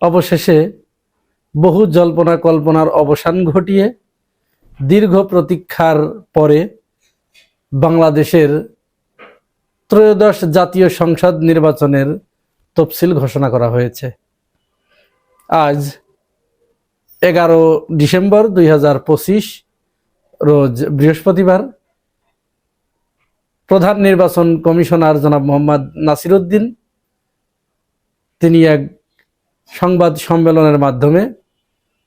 অবশেষে বহু জল্পনা কল্পনার অবসান ঘটিয়ে দীর্ঘ প্রতীক্ষার পরে বাংলাদেশের ত্রয়োদশ জাতীয় সংসদ নির্বাচনের তফসিল ঘোষণা করা হয়েছে। আজ এগারো ডিসেম্বর দুই হাজার পঁচিশ রোজ বৃহস্পতিবার প্রধান নির্বাচন কমিশনার জনাব মোহাম্মদ নাসিরুদ্দিন, তিনি এক সংবাদ সম্মেলনের মাধ্যমে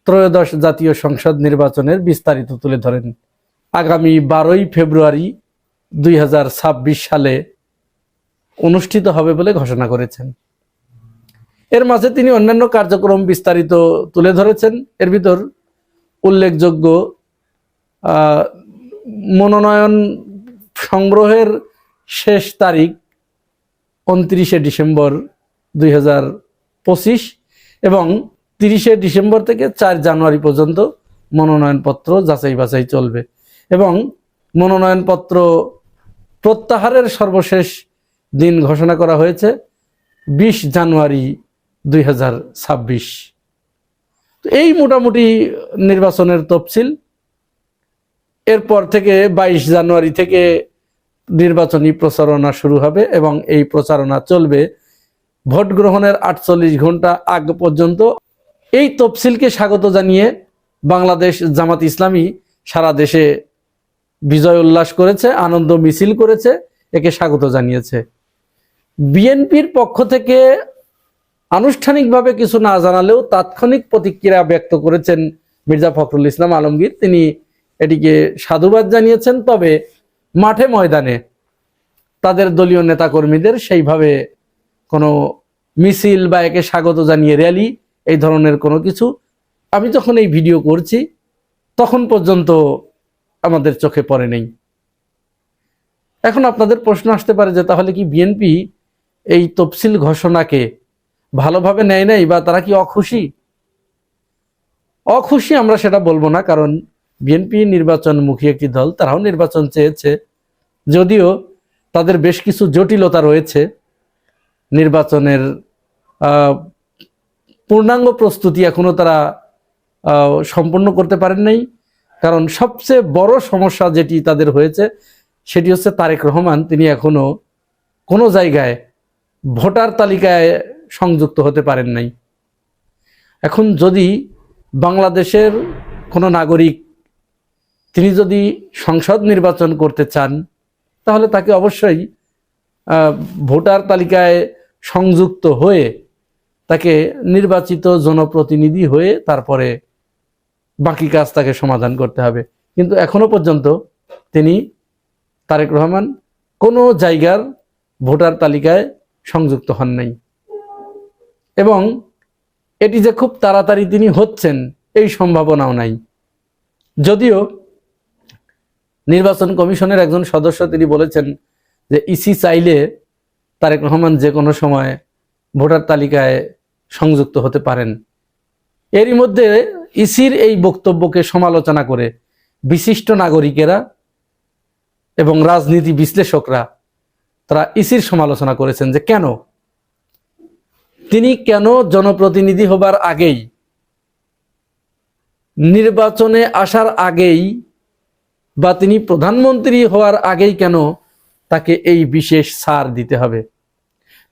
ত্রয়োদশ জাতীয় সংসদ নির্বাচনের বিস্তারিত তুলে ধরেন। আগামী বারোই ফেব্রুয়ারি দুই হাজার ছাব্বিশ সালে অনুষ্ঠিত হবে বলে ঘোষণা করেছেন। এর মাঝে তিনি অন্যান্য কার্যক্রম বিস্তারিত তুলে ধরেছেন। এর ভিতর উল্লেখযোগ্য মনোনয়ন সংগ্রহের শেষ তারিখ উনত্রিশে ডিসেম্বর দুই হাজার পঁচিশ। এবং তিরিশে ডিসেম্বর থেকে চার জানুয়ারি পর্যন্ত মনোনয়নপত্র যাচাই বাছাই চলবে। এবং মনোনয়নপত্র প্রত্যাহারের সর্বশেষ দিন ঘোষণা করা হয়েছে, বিশ জানুয়ারি দুই এই মোটামুটি নির্বাচনের তফসিল। এরপর থেকে বাইশ জানুয়ারি থেকে নির্বাচনী প্রচারণা শুরু হবে এবং এই প্রচারণা চলবে ভোট গ্রহণের আটচল্লিশ ঘণ্টা আগ পর্যন্ত এই তফসিলকে স্বাগত জানিয়ে বাংলাদেশ জামাত ইসলামী সারা দেশে বিজয় উল্লাস করেছে, আনন্দ মিছিল করেছে, একে স্বাগত জানিয়েছে। বিএনপির পক্ষ থেকে আনুষ্ঠানিকভাবে কিছু না জানালেও তাৎক্ষণিক প্রতিক্রিয়া ব্যক্ত করেছেন মির্জা ফখরুল ইসলাম আলমগীর। তিনি এটিকে সাধুবাদ জানিয়েছেন, তবে মাঠে ময়দানে তাদের দলীয় নেতাকর্মীদের সেইভাবে কোনো মিছিল বা একে স্বাগত জানিয়ে র্যালি এই ধরনের কোনো কিছু, আমি যখন এই ভিডিও করছি, তখন পর্যন্ত আমাদের চোখে পড়ে নেই। এখন আপনাদের প্রশ্ন আসতে পারে যে তাহলে কি বিএনপি এই তফসিল ঘোষণাকে ভালোভাবে নেয় নাই বা তারা কি অখুশি? অখুশি আমরা সেটা বলব না, কারণ বিএনপি নির্বাচনমুখী একটি দল, তারাও নির্বাচন চেয়েছে। যদিও তাদের বেশ কিছু জটিলতা রয়েছে নির্বাচনের পূর্ণাঙ্গ প্রস্তুতি এখনও তারা সম্পন্ন করতে পারেন নাই। কারণ সবচেয়ে বড় সমস্যা যেটি তাদের হয়েছে, সেটি হচ্ছে তারেক রহমান। তিনি এখনও কোনো জায়গায় ভোটার তালিকায় সংযুক্ত হতে পারেন নাই। এখন যদি বাংলাদেশের কোনো নাগরিক, তিনি যদি সংসদ নির্বাচন করতে চান, তাহলে তাকে অবশ্যই ভোটার তালিকায় সংযুক্ত হয়ে তাকে নির্বাচিত জনপ্রতিনিধি হয়ে তারপরে বাকি কাজ তাকে সমাধান করতে হবে। কিন্তু এখনও পর্যন্ত তিনি তারেক রহমান কোনো জায়গার ভোটার তালিকায় সংযুক্ত হন নাই। এবং এটি যে খুব তাড়াতাড়ি তিনি হচ্ছেন এই সম্ভাবনাও নাই। যদিও নির্বাচন কমিশনের একজন সদস্য তিনি বলেছেন যে ইসি চাইলে তারেক রহমান যে কোনো সময় ভোটার তালিকায় সংযুক্ত হতে পারেন। এরই মধ্যে ইসির এই বক্তব্যকে সমালোচনা করে বিশিষ্ট নাগরিকেরা এবং রাজনীতি বিশ্লেষকরা, তারা ইসির সমালোচনা করেছেন যে কেন? তিনি কেন জনপ্রতিনিধি হবার আগেই, নির্বাচনে আসার আগেই বা তিনি প্রধানমন্ত্রী হওয়ার আগেই কেন তাকে এই বিশেষ ছাড় দিতে হবে?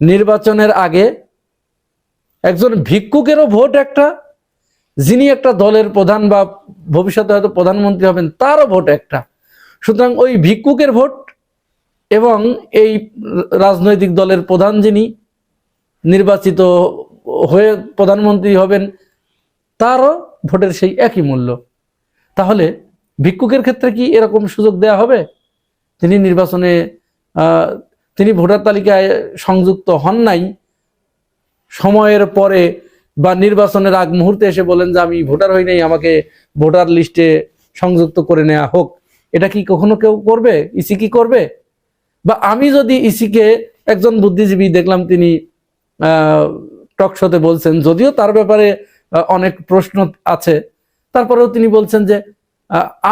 নির্বাচনের আগে একজন ভিক্ষুকেরও ভোট একটা, যিনি একটা দলের প্রধান বা ভবিষ্যতে হয়তো প্রধানমন্ত্রী হবেন, তারও ভোট একটা। সুতরাং ওই ভিক্ষুকের ভোট এবং এই রাজনৈতিক দলের প্রধান যিনি নির্বাচিত হয়ে প্রধানমন্ত্রী হবেন, তারও ভোটের সেই একই মূল্য। তাহলে ভিক্ষুকের ক্ষেত্রে কি এরকম সুযোগ দেয়া হবে? তিনি নির্বাচনে তিনি ভোটার তালিকায় সংযুক্ত হন নাই। সময়ের পরে বা নির্বাচনের আগ মুহূর্তে এসে বলেন যে, আমি ভোটার হই নাই, আমাকে ভোটার লিস্টে সংযুক্ত করে নেওয়া হোক। এটা কি কখনো কেউ করবে? ইসি কি করবে? বা আমি যদি ইসিকে একজন বুদ্ধিজীবী দেখলাম, তিনি টকশোতে বলছেন, যদিও তার ব্যাপারে অনেক প্রশ্ন আছে। তারপরেও তিনি বলছেন যে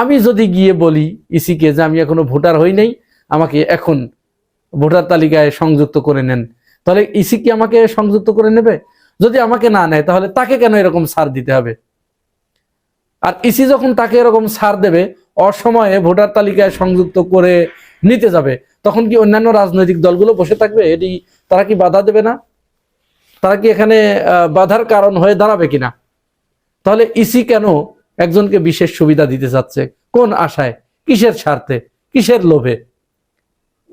আমি যদি গিয়ে বলি ইসিকে যে, আমি এখনও ভোটার হই নাই, আমাকে এখন ভোটার তালিকায় সংযুক্ত করে নেন। তাহলে ইসি কি আমাকে সংযুক্ত করে নেবে? যদি আমাকে না নেয়, তাহলে তাকে কেন এরকম সার দিতে হবে? আর ইসি যখন তাকে এরকম সার দেবে, অসময়ে ভোটার তালিকায় সংযুক্ত করে নিতে যাবে, তখন কি অন্যান্য রাজনৈতিক দলগুলো বসে থাকবে? এটি তারা কি বাধা দেবে না? তারা কি এখানে বাধার কারণ হয়ে দাঁড়াবে কিনা? তাহলে ইসি কেন একজনকে বিশেষ সুবিধা দিতে চাচ্ছে কোন আশায়? কিসের স্বার্থে? কিসের লোভে?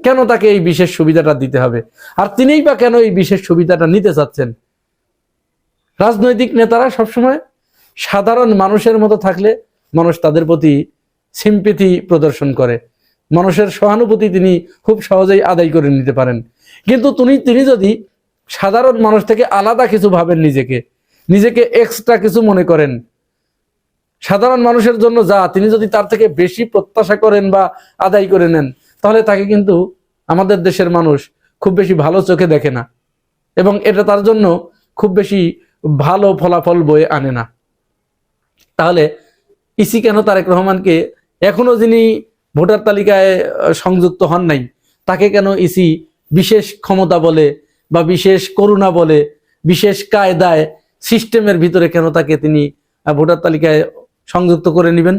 কেন তাকে এই বিশেষ সুবিধাটা দিতে হবে? আর তিনিই বা কেন এই বিশেষ সুবিধাটা নিতে চাচ্ছেন? রাজনৈতিক নেতারা সবসময় সাধারণ মানুষের মতো থাকলে মানুষ তাদের প্রতি সিম্পিতি প্রদর্শন করে। মানুষের সহানুভূতি তিনি খুব সহজেই আদায় করে নিতে পারেন। কিন্তু তিনি তিনি যদি সাধারণ মানুষ থেকে আলাদা কিছু ভাবেন নিজেকে নিজেকে এক্সট্রা কিছু মনে করেন, সাধারণ মানুষের জন্য যা, তিনি যদি তার থেকে বেশি প্রত্যাশা করেন বা আদায় করে নেন তাহলে তাকে কিন্তু আমাদের দেশের মানুষ খুব বেশি ভালো চোখে দেখে না। এবং এটা তার জন্য খুব বেশি ভালো ফলাফল বয়ে আনে না। তাহলে ইসি কেন তারেক রহমানকে এখনও যিনি ভোটার তালিকায় সংযুক্ত হন নাই, তাকে কেন ইসি বিশেষ ক্ষমতা বলে বা বিশেষ করুণা বলে, বিশেষ কায়দায় সিস্টেমের ভিতরে কেন তাকে তিনি ভোটার তালিকায় সংযুক্ত করে নেবেন?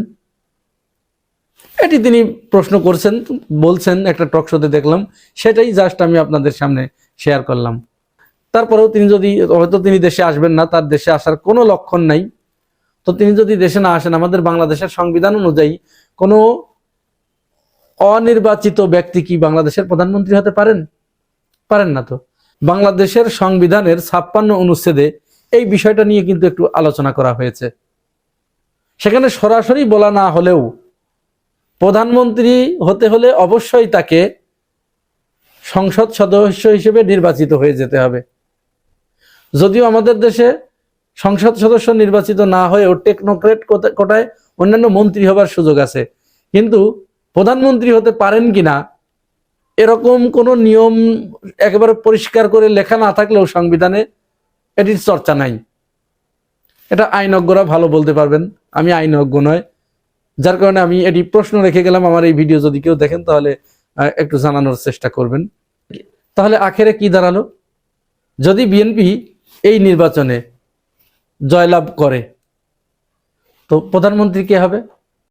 এটি তিনি প্রশ্ন করছেন, বলছেন, একটা টক শোতে দেখলাম। সেটাই জাস্ট আমি আপনাদের সামনে শেয়ার করলাম। তারপরেও তিনি যদি, হয়তো তিনি দেশে আসবেন না, তার দেশে আসার কোনো লক্ষণ নাই। তো তিনি যদি দেশে না আসেন, আমাদের বাংলাদেশের সংবিধান অনুযায়ী কোনো অনির্বাচিত ব্যক্তি কি বাংলাদেশের প্রধানমন্ত্রী হতে পারেন? পারেন না তো। বাংলাদেশের সংবিধানের ছাপ্পান্ন অনুচ্ছেদে এই বিষয়টা নিয়ে কিন্তু একটু আলোচনা করা হয়েছে। সেখানে সরাসরি বলা না হলেও প্রধানমন্ত্রী হতে হলে অবশ্যই তাকে সংসদ সদস্য হিসেবে নির্বাচিত হয়ে যেতে হবে। যদিও আমাদের দেশে সংসদ সদস্য নির্বাচিত না হয়েও টেকনোক্রেট কোটা- কোটায় অন্যান্য মন্ত্রী হবার সুযোগ আছে। কিন্তু প্রধানমন্ত্রী হতে পারেন কিনা, এরকম কোনো নিয়ম একেবারে পরিষ্কার করে লেখা না থাকলেও সংবিধানে এটির চর্চা নাই। এটা আইনজ্ঞরা ভালো বলতে পারবেন। আমি আইনজ্ঞ নয়। যার কারণে আমি এটি প্রশ্ন রেখে গেলাম, আমার এই ভিডিও যদি কেউ দেখেন তাহলে একটু জানানোর চেষ্টা করবেন। তাহলে আখেরে কি দাঁড়াল? যদি বিএনপি এই নির্বাচনে জয়লাভ করে, তো প্রধানমন্ত্রী কে হবে?